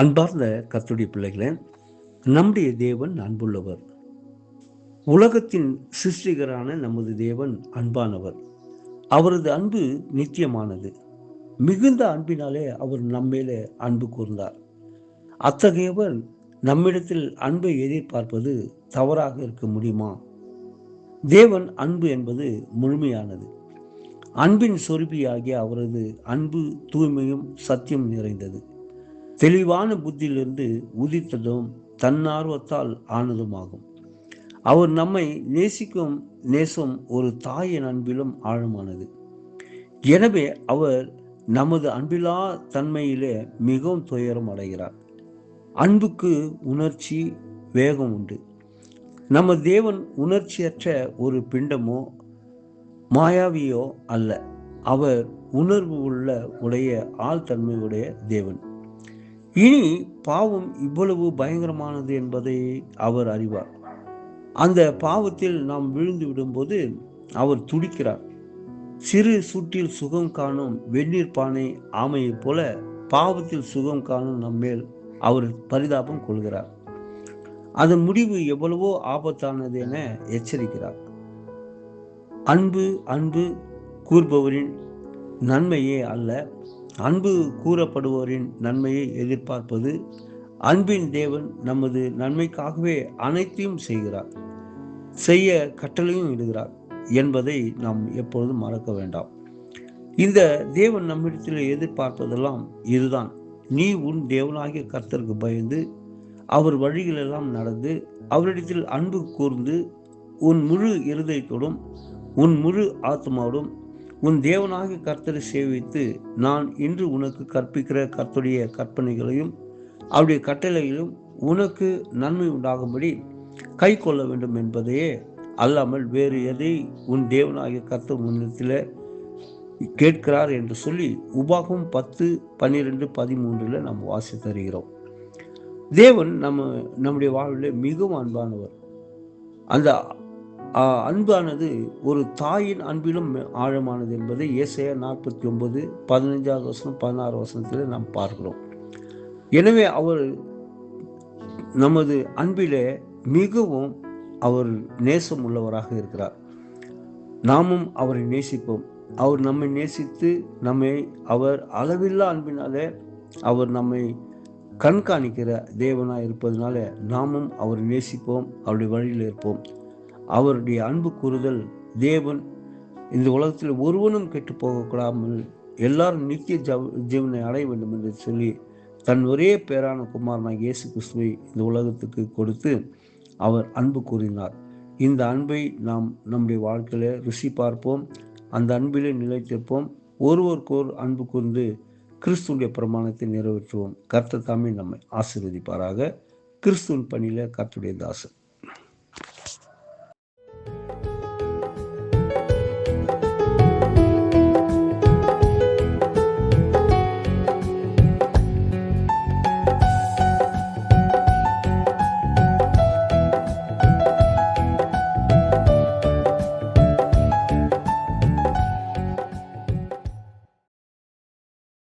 அன்பார்ந்த கத்துடைய பிள்ளைகளே நம்முடைய தேவன் அன்புள்ளவர். உலகத்தின் சிருஷ்டிகரான நமது தேவன் அன்பானவர். அவரது அன்பு நித்தியமானது. மிகுந்த அன்பினாலே அவர் நம்மேலே அன்பு கூர்ந்தார். அத்தகையவர் நம்மிடத்தில் அன்பை எதிர்பார்ப்பது தவறாக இருக்க முடியுமா? தேவன் அன்பு என்பது முழுமையானது. அன்பின் சொருபியாகிய அவரது அன்பு தூய்மையும் சத்தியம் நிறைந்தது. தெளிவான புத்தியிலிருந்து உதித்ததும் தன்னார்வத்தால் ஆனதுமாகும். அவர் நம்மை நேசிக்கும் நேசம் ஒரு தாயின் அன்பிலும் ஆழமானது. எனவே அவர் நமது அன்பிலா தன்மையிலே மிகவும் துயரம் அடைகிறார். அன்புக்கு உணர்ச்சி வேகம் உண்டு. நம்ம தேவன் உணர்ச்சியற்ற ஒரு பிண்டமோ மாயாவியோ அல்ல. அவர் உணர்வு உள்ள உடைய ஆழ்தன்மையுடைய தேவன். இனி பாவம் இவ்வளவு பயங்கரமானது என்பதை அவர் அறிவார். அந்த பாவத்தில் நாம் விழுந்து விடும்போது அவர் துடிக்கிறார். சிறு சுற்றில் சுகம் காணும் வெந்நீர் பானை ஆமையைப் போல பாவத்தில் சுகம் காணும் நம்மேல் அவர் பரிதாபம் கொள்கிறார். அதன் முடிவு எவ்வளவோ ஆபத்தானது என எச்சரிக்கிறார். அன்பு அன்பு கூறுபவரின் நன்மையே அல்ல அன்பு கூறப்படுவோரின் நன்மையை எதிர்பார்ப்பது அன்பின் தேவன் நமது நன்மைக்காகவே அனைத்தையும் செய்கிறார். செய்ய கட்டளையும் இடுகிறார் என்பதை நாம் எப்பொழுதும் மறக்க வேண்டாம். இந்த தேவன் நம்மிடத்தில் எதிர்பார்ப்பதெல்லாம் இதுதான். நீ உன் தேவனாகிய கர்த்தருக்கு பயந்து அவர் வழிகளெல்லாம் நடந்து அவரிடத்தில் அன்பு கூர்ந்து உன் முழு இருதயத்தோடும் உன் முழு ஆத்மாவோடும் உன் தேவனாகி கர்த்தரை சேவித்து நான் இன்று உனக்கு கற்பிக்கிற கர்த்தருடைய கற்பனைகளையும் அவருடைய கட்டளைகளையும் உனக்கு நன்மை உண்டாகும்படி கை கொள்ள வேண்டும் என்பதையே அல்லாமல் வேறு எதை உன் தேவனாகிய கர்த்தர் முன்னத்தில் கேட்கிறார் என்று சொல்லி உபாகம் பத்து பன்னிரெண்டு பதிமூன்றில் நாம் வாசி தருகிறோம். தேவன் நம்ம நம்முடைய வாழ்வில் மிகவும் அன்பானவர். அந்த அன்பானது ஒரு தாயின் அன்பிலும் ஆழமானது என்பதை ஏசையா நாற்பத்தி ஒன்பது பதினஞ்சாவது வசனம் பதினாறு வசனத்தில் நாம் பார்க்கிறோம். எனவே அவர் நமது அன்பிலே மிகவும் அவர் நேசம் உள்ளவராக இருக்கிறார். நாமும் அவரை நேசிப்போம். அவர் நம்மை நேசித்து நம்மை அவர் அளவில்லா அன்பினாலே அவர் நம்மை கண்காணிக்கிற தேவனாக இருப்பதனால நாமும் அவரை நேசிப்போம் அவருடைய வழியில் இருப்போம். அவருடைய அன்பு கூறுதல் தேவன் இந்த உலகத்தில் ஒருவனும் கெட்டு போகக்கூடாமல் எல்லாரும் நித்திய ஜீவனை அடைய வேண்டும் என்று சொல்லி தன் ஒரே பேரான குமாரனாக இயேசு கிறிஸ்துவை இந்த உலகத்துக்கு கொடுத்து அவர் அன்பு கூறினார். இந்த அன்பை நாம் நம்முடைய வாழ்க்கையில் ருசி பார்ப்போம் அந்த அன்பிலே நிலைத்திருப்போம். ஒருவருக்கோர் அன்பு கூர்ந்து கிறிஸ்துடைய பிரமாணத்தை நிறைவேற்றுவோம். கர்த்த தாமே நம்மை ஆசீர்வதிப்பாராக. கிறிஸ்துவின் பணியில் கர்த்துடைய தாசன்.